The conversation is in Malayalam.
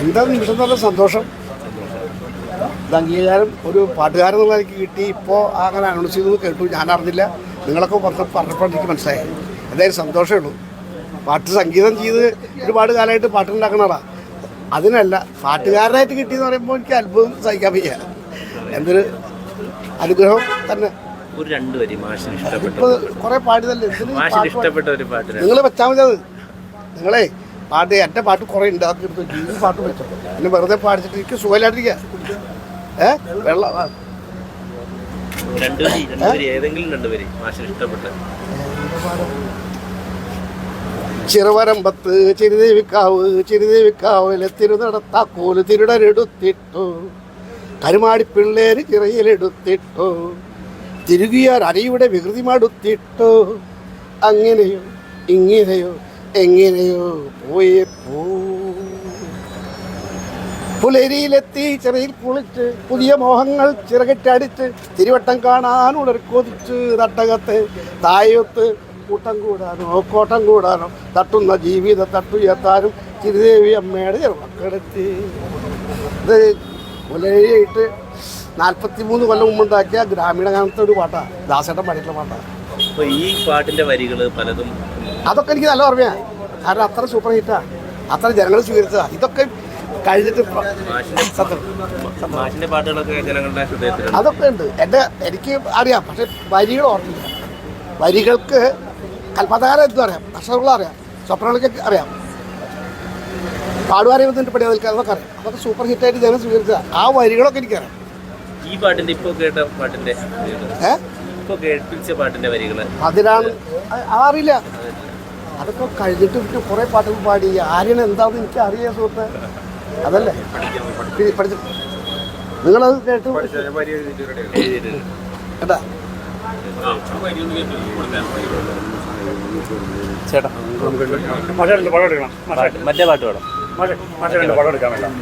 എന്താ നിമിഷം നല്ല സന്തോഷം. ഇത് അംഗീകാരം ഒരു പാട്ടുകാരൻ എന്നുള്ള എനിക്ക് കിട്ടി. ഇപ്പോൾ അങ്ങനെ അനൗൺസ് ചെയ്തത് കേട്ടു. ഞാൻ അറിഞ്ഞില്ല. നിങ്ങളൊക്കെ പുറത്ത് പറഞ്ഞപ്പോൾ എനിക്ക് മനസ്സിലായി എന്തായാലും സന്തോഷമേ ഉള്ളൂ. പാട്ട് സംഗീതം ചെയ്ത് ഒരുപാട് കാലമായിട്ട് പാട്ടുണ്ടാക്കുന്നതാ അതിനല്ല പാട്ടുകാരനായിട്ട് കിട്ടിയെന്ന് പറയുമ്പോൾ എനിക്ക് അത്ഭുതം സഹിക്കാൻ വയ്യ. എന്തൊരു അനുഗ്രഹം തന്നെ. ഒരു രണ്ട് വരി മാഷിന് ഇഷ്ടപ്പെട്ട കുറേ പാടിയതല്ലേ? എന്തിന് ഈ ഇഷ്ടപ്പെട്ട ഒരു പാട്ട് നിങ്ങൾ വെച്ചാൽ മതി അത്. നിങ്ങളെ പാട്ട് എന്റെ പാട്ട് കുറേ ഉണ്ടാക്കിയെടുത്തു. ഈ പാട്ട് വെച്ചോ. പിന്നെ വെറുതെ പാടിച്ചിട്ട് എനിക്ക് സുഖമില്ലാണ്ടിരിക്കുക ഏ? വെള്ളം ചെറുവരമ്പത്ത് ചിരുദേവിക്കാവ് ചിരുദേവിക്കാവിലെ തിരുനടത്താക്കോൽ തിരുടരെടുത്തിട്ടു. കരുമാടി പിള്ളേര് ചിറയിലെടുത്തിട്ടു. തിരുകിയാർ അരയുടെ വികൃതി മടുത്തിട്ടു അങ്ങനെയോ ഇങ്ങനെയോ എങ്ങനെയോ പോയേ പോ പുലരിയിലെത്തി ചെറിയിൽ കുളിച്ച് പുതിയ മോഹങ്ങൾ ചിറകിട്ടടിച്ച് തിരുവട്ടം കാണാൻ ഉളർ കൊതിച്ച് തട്ടകത്ത് തായൊത്ത് കൂട്ടം കൂടാനോ കോട്ടം കൂടാനോ തട്ടുന്ന ജീവിത തട്ടുയർത്താനും ചിരുദേവി അമ്മയുടെ ചെറുമക്കളെത്തി. ഇത് പുലരിയായിട്ട് നാൽപ്പത്തി മൂന്ന് കൊല്ലം മുമ്പുണ്ടാക്കിയ ഗ്രാമീണ ഗാനത്തെ ഒരു പാട്ടാണ് ദാസേട്ടൻ പാടിയിട്ടുള്ള പാട്ടാണ് അപ്പൊ ഈ പാട്ടിന്റെ വരികൾ പലതും അതൊക്കെ എനിക്ക് നല്ല ഓർമ്മയാണ് കാരണം അത്ര സൂപ്പർ ഹിറ്റാ അത്ര ജനങ്ങൾ സ്വീകരിച്ചതാണ് ഇതൊക്കെ കഴിഞ്ഞിട്ട് സത്യം. പാട്ടുകളൊക്കെ ജനങ്ങളുടെ അതൊക്കെ ഉണ്ട്. എന്റെ എനിക്ക് അറിയാം. പക്ഷെ വരികൾ ഓർമ്മയില്ല. വരികൾക്ക് കൽപ്പതാരം എന്തും അറിയാം. അക്ഷരങ്ങളും അറിയാം. സ്വപ്നങ്ങൾക്ക് അറിയാം. പാടുവാരെ വന്നിട്ട് പടി നിൽക്കാൻ അതൊക്കെ അറിയാം. അതൊക്കെ സൂപ്പർ ഹിറ്റായിട്ട് ജനം സ്വീകരിച്ച ആ വരികളൊക്കെ എനിക്കറിയാം. ഈ പാട്ടിന്റെ ഇപ്പൊ കേട്ട പാട്ടിന്റെ ഇപ്പൊ കേൾപ്പിച്ച പാട്ടിന്റെ വരികൾ? അതിനാണ് അറിയില്ല. അതൊക്കെ കഴിഞ്ഞിട്ട് പിന്നെ കുറേ പാട്ടുകൾ പാടി. ആര്യൻ എന്താണെന്ന് എനിക്ക് അറിയാം സുഹൃത്ത്. അതല്ലേ? പഠിച്ചു. നിങ്ങളത് കേട്ടു? കേട്ടാ? ചേട്ടാ മറ്റേ പാട്ട് പാടാം മറ്റേ പാട്ട് പാടാം. മാഷേ മാഷേ പടം എടുക്കാൻ വേണ്ട.